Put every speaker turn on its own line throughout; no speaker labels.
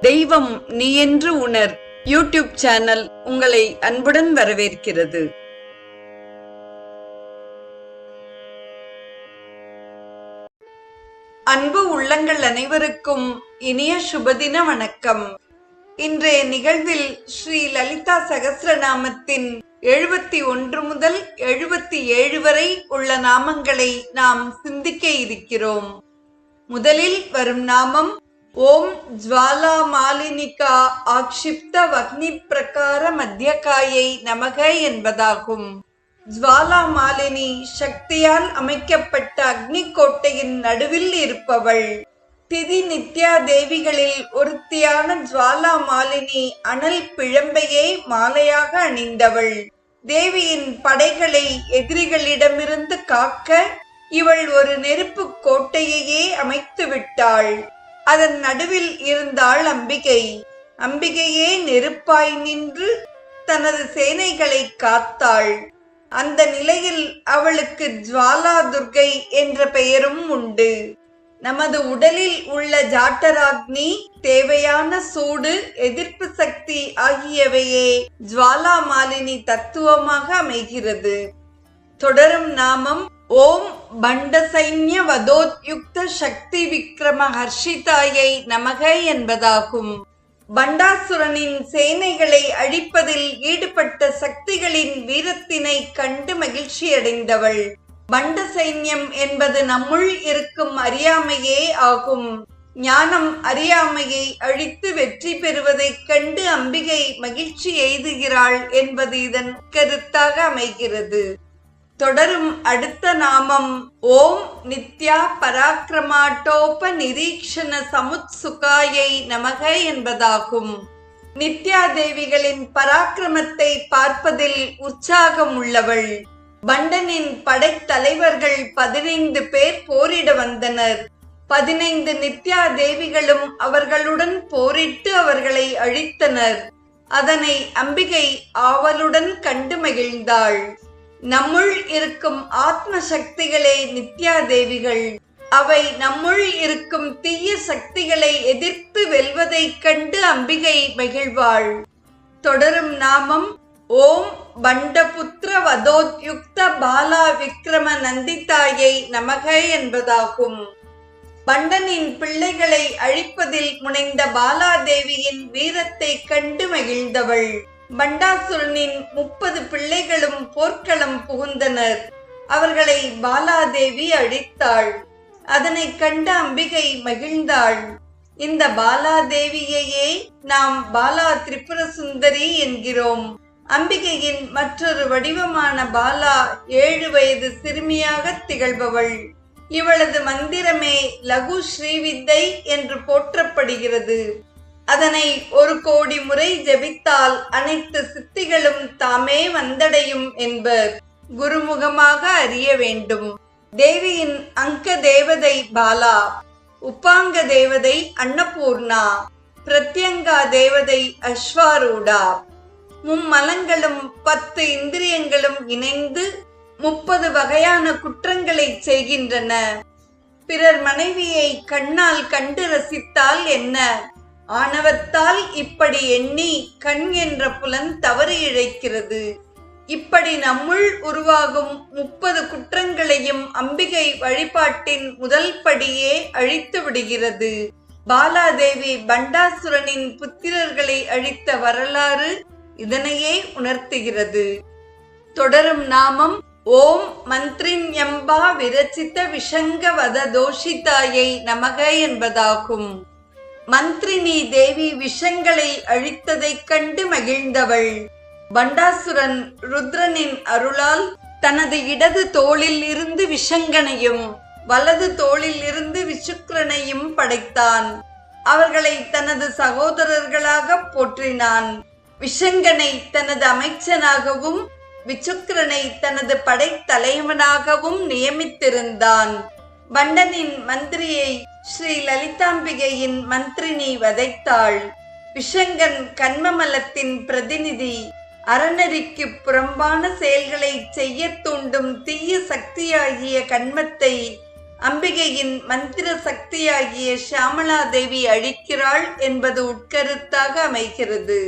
தெய்வம் நீ என்று உணர். யூடியூப் சேனல் உங்களை அன்புடன் வரவேற்கிறது. அன்பு உள்ளங்கள் அனைவருக்கும் இனிய சுபதின வணக்கம். இன்றைய நிகழ்வில் ஸ்ரீ லலிதா சகசிரநாமத்தின் எழுபத்தி ஒன்று முதல் எழுபத்தி ஏழு வரை உள்ள நாமங்களை நாம் சிந்திக்க இருக்கிறோம். முதலில் வரும் நாமம் ஓம் ஜுவாலா மாலினிகா ஆக்ஷிப்த வக்னி பிரகார மத்தியகாயை நமக என்பதாகும். ஜுவாலா மாலினி சக்தியால் அமைக்கப்பட்ட அக்னி கோட்டையின் நடுவில் இருப்பவள். திதி நித்யா தேவிகளில் ஒருத்தியான ஜுவாலா மாலினி அனல் பிழம்பையே மாலையாக அணிந்தவள். தேவியின் படைகளை எதிரிகளிடமிருந்து காக்க இவள் ஒரு நெருப்பு கோட்டையையே அமைத்து விட்டாள் அதன் நடுவில் இருந்தாள் அம்பிகை. அம்பிகையே நெருப்பாய் நின்று தனது சேனைகளை காத்தாள். அந்த நிலையில் அவளுக்கு ஜுவாலா துர்கை என்ற பெயரும் உண்டு. நமது உடலில் உள்ள ஜாட்டராக்னி தேவையான சூடு எதிர்ப்பு சக்தி ஆகியவையே ஜுவாலா மாலினி தத்துவமாக அமைகிறது. தொடரும் நாமம் ஓம் பண்ட சைன்ய வதோத்யுக்த சக்தி விக்ரம ஹர்ஷிதாயை நமக என்பதாகும். பண்டாசுரனின் சேனைகளை அழிப்பதில் ஈடுபட்ட சக்திகளின் வீரத்தினை கண்டு மகிழ்ச்சியடைந்தவள். பண்ட சைன்யம் என்பது நம்முள் இருக்கும் அறியாமையே ஆகும். ஞானம் அறியாமையை அழித்து வெற்றி பெறுவதைக் கண்டு அம்பிகை மகிழ்ச்சி எய்துகிறாள் என்பது இதன் கருத்தாக அமைகிறது. தொடரும் அடுத்த நாமம். ஓம் நித்யா பராக்கிரமாட்டோப நிரீக்ஷண சமுத்சுகாயை நமக என்பதாகும். நித்யா தேவிகளின் பராக்கிரமத்தை பார்ப்பதில் உற்சாகம் உள்ளவள் பண்டனின் படைத்தலைவர்கள் பதினைந்து பேர் போரிட வந்தனர். பதினைந்து நித்யா தேவிகளும் அவர்களுடன் போரிட்டு அவர்களை அழித்தனர். அதனை அம்பிகை ஆவலுடன் கண்டு மகிழ்ந்தாள். நம்முள் இருக்கும் ஆத்ம சக்திகளே நித்யா தேவிகள் அவை நம்முள் இருக்கும் தீய சக்திகளை எதிர்த்து வெல்வதைக் கண்டு அம்பிகை மகிழ்வாள். தொடரும் நாமம் ஓம் பண்டபுத்திர வதோத்யுக்த பாலா விக்ரம நந்தித்தாயை நமக என்பதாகும். பண்டனின் பிள்ளைகளை அழிப்பதில் முனைந்த பாலாதேவியின் வீரத்தை கண்டு மகிழ்ந்தவள். பண்டாசுரனின் முப்பது பிள்ளைகளும் போர்க்களம் புகுந்தனர். அவர்களை பாலாதேவி அழித்தாள். அதனை கண்ட அம்பிகை மகிழ்ந்தாள். இந்த பாலாதேவியையே நாம் பாலா திரிபுர சுந்தரி என்கிறோம். அம்பிகையின் மற்றொரு வடிவமான பாலா ஏழு வயது சிறுமியாக திகழ்பவள். இவளது மந்திரமே லகு ஸ்ரீவித்தை என்று போற்றப்படுகிறது. அதனை ஒரு கோடி முறை ஜெபித்தால் அனைத்து சித்திகளும் தாமே வந்தடையும் என்பர் குருமுகமாக அறிய வேண்டும். தேவியின் அங்க தேவதை பாலா உப்பாங்க தேவதை அன்னபூர்ணா பிரத்யங்கா தேவதை அஸ்வாரூடா. மும்மலங்களும் பத்து இந்திரியங்களும் இணைந்து முப்பது வகையான குற்றங்களை செய்கின்றன. பிறர் மனைவியை கண்ணால் கண்டு ரசித்தால் என்ன? ஆணவத்தால் இப்படி எண்ணி கண் என்ற புலன் தவறு இழைக்கிறது. இப்படி நம்முள் உருவாகும் முப்பது குற்றங்களையும் அம்பிகை வழிபாட்டின் முதல் படியே அழித்து விடுகிறது. பாலாதேவி பண்டாசுரனின் புத்திரர்களை அழித்த வரலாறு இதனையே உணர்த்துகிறது. தொடரும் நாமம் ஓம் மந்திரிஞம்பா விரச்சித்த விஷங்க வத தோஷிதாயை நமக என்பதாகும். மந்திரினி தேவி விஷங்களை அழித்ததைக் கண்டு மகிழ்ந்தவள். பண்டாசுரன் ருத்ரனின் அருளால் தனது இடது தோளில் இருந்து விஷங்கனையும் வலது தோளில் இருந்து விசுக்கிரனையும் படைத்தான். அவர்களை தனது சகோதரர்களாக போற்றினான். விஷங்கனை தனது அமைச்சனாகவும் விசுக்கிரனை தனது படைத்தலைவனாகவும் நியமித்திருந்தான். பண்டனின் மந்திரியை ஸ்ரீ லலிதாம்பிகையின் மந்திரினி வதைத்தாள். விஷங்கன் கண்மமலத்தின் பிரதிநிதி அறநெறிக்கு புறம்பான செயல்களை செய்ய தூண்டும் தீய சக்தியாகிய கண்மத்தை அம்பிகையின் மந்திர சக்தியாகிய ஷியாமலா தேவி அழிக்கிறாள் என்பது உட்கருத்தாக அமைகிறது.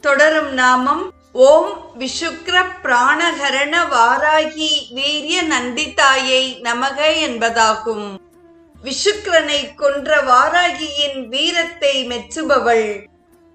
தொடரும் நாமம் ஓம் விஷுக்ர பிராணஹரண வாராகி வீரிய நந்திதாயை நமக என்பதாகும். விஷுக்ரனை கொன்ற வாராகியின் வீரத்தை மெச்சுபவள்.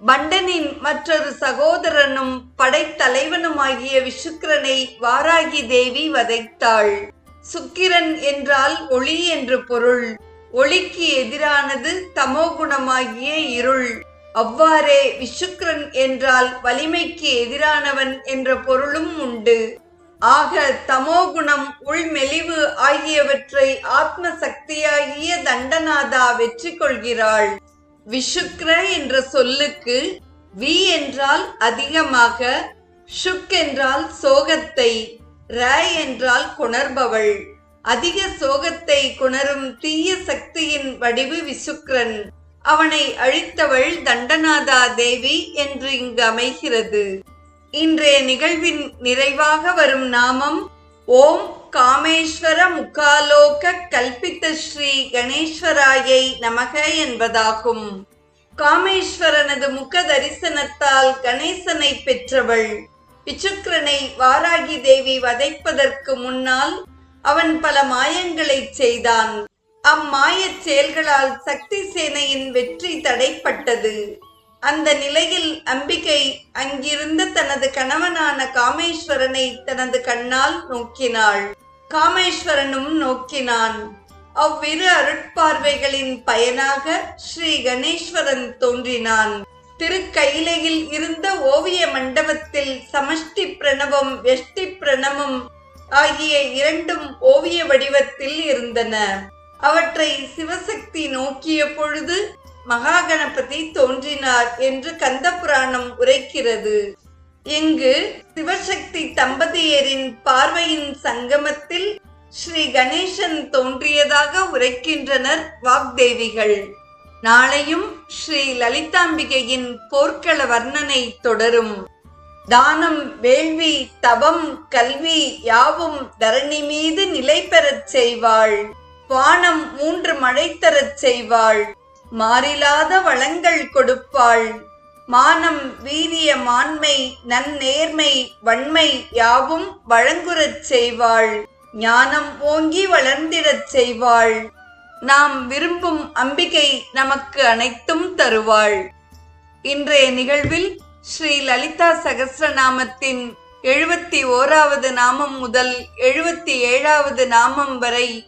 பண்டனின் மற்றொரு சகோதரனும் படைத்தலைவனுமாகிய விஷுக்கிரனை வாராகி தேவி வதைத்தாள். சுக்கிரன் என்றால் ஒளி என்று பொருள். ஒளிக்கு எதிரானது தமோகுணமாகிய இருள். அவ்வாறே விஷுக்கிரன் என்றால் வலிமைக்கு எதிரானவன் என்ற பொருளும் உண்டு. ஆக தமோகுணம் உள்மெலிவு ஆகியவற்றை ஆத்ம சக்தியாகிய தண்டநாதா வெற்றி கொள்கிறாள் விஷுக்ர என்ற சொல்லுக்கு வி என்றால் அதிகமாக ஷுக் என்றால் சோகத்தை ர என்றால் குணர்பவள். அதிக சோகத்தை குணரும் தீய சக்தியின் வடிவு விசுக்ரன் அவனை அழித்தவள் தண்டநாதா தேவி என்று இங்கு அமைகிறது. இன்றைய நிகழ்வின் நிறைவாக வரும் நாமம் ஓம் காமேஸ்வர முக்காலோக கல்பித்த ஸ்ரீ கணேஸ்வராயை நமக என்பதாகும். காமேஸ்வரனது முக தரிசனத்தால் கணேசனை பெற்றவள். பிச்சுக்கிரனை வாராகி தேவி வதைப்பதற்கு முன்னால் அவன் பல மாயங்களை செய்தான். அம்மாயச் செயல்களால் சக்தி சேனையின் வெற்றி தடைப்பட்டது. அந்த நிலையில் அம்பிகை அங்கிருந்த தனது கணவனான காமேஸ்வரனை தனது கண்ணால் நோக்கினாள். காமேஸ்வரனும் நோக்கினான். அவ்விரு அருட்பார்வைகளின் பயனாக ஸ்ரீ கணேஸ்வரன் தோன்றினான். திருக்கையிலையில் இருந்த ஓவிய மண்டபத்தில் சமஷ்டி பிரணவம் வெஷ்டி பிரணவம் ஆகிய இரண்டும் ஓவிய வடிவத்தில் இருந்தன. அவற்றை சிவசக்தி நோக்கிய பொழுது மகாகணபதி தோன்றினார் என்று கந்தபுராணம் உரைக்கிறது. இங்கு சிவசக்தி தம்பதியரின் பார்வையின் சங்கமத்தில் ஸ்ரீ கணேசன் தோன்றியதாக உரைக்கின்றனர் வாக்தேவிகள். நாளையும் ஸ்ரீ லலிதாம்பிகையின் போர்க்கள வர்ணனை தொடரும். தானம் வேள்வி தவம் கல்வி யாவும் தரணி மீது நிலை பெறச் செய்வாள். வானம் மூன்று மழை தரச் செய்வாள். மாறிலாத வளங்கள் கொடுப்பாள். மானம் வீரிய மாண்மை நன்னேர்மை வன்மை யாவும் வழங்குறச் செய்வாள். ஞானம் ஓங்கி வளர்ந்திடச் செய்வாள். நாம் விரும்பும் அம்பிகை நமக்கு அனைத்தும் தருவாள். இன்றைய நிகழ்வில் ஸ்ரீ லலிதா சகசிரநாமத்தின் எழுபத்தி ஓராவது நாமம் முதல் எழுபத்தி ஏழாவது நாமம் வரை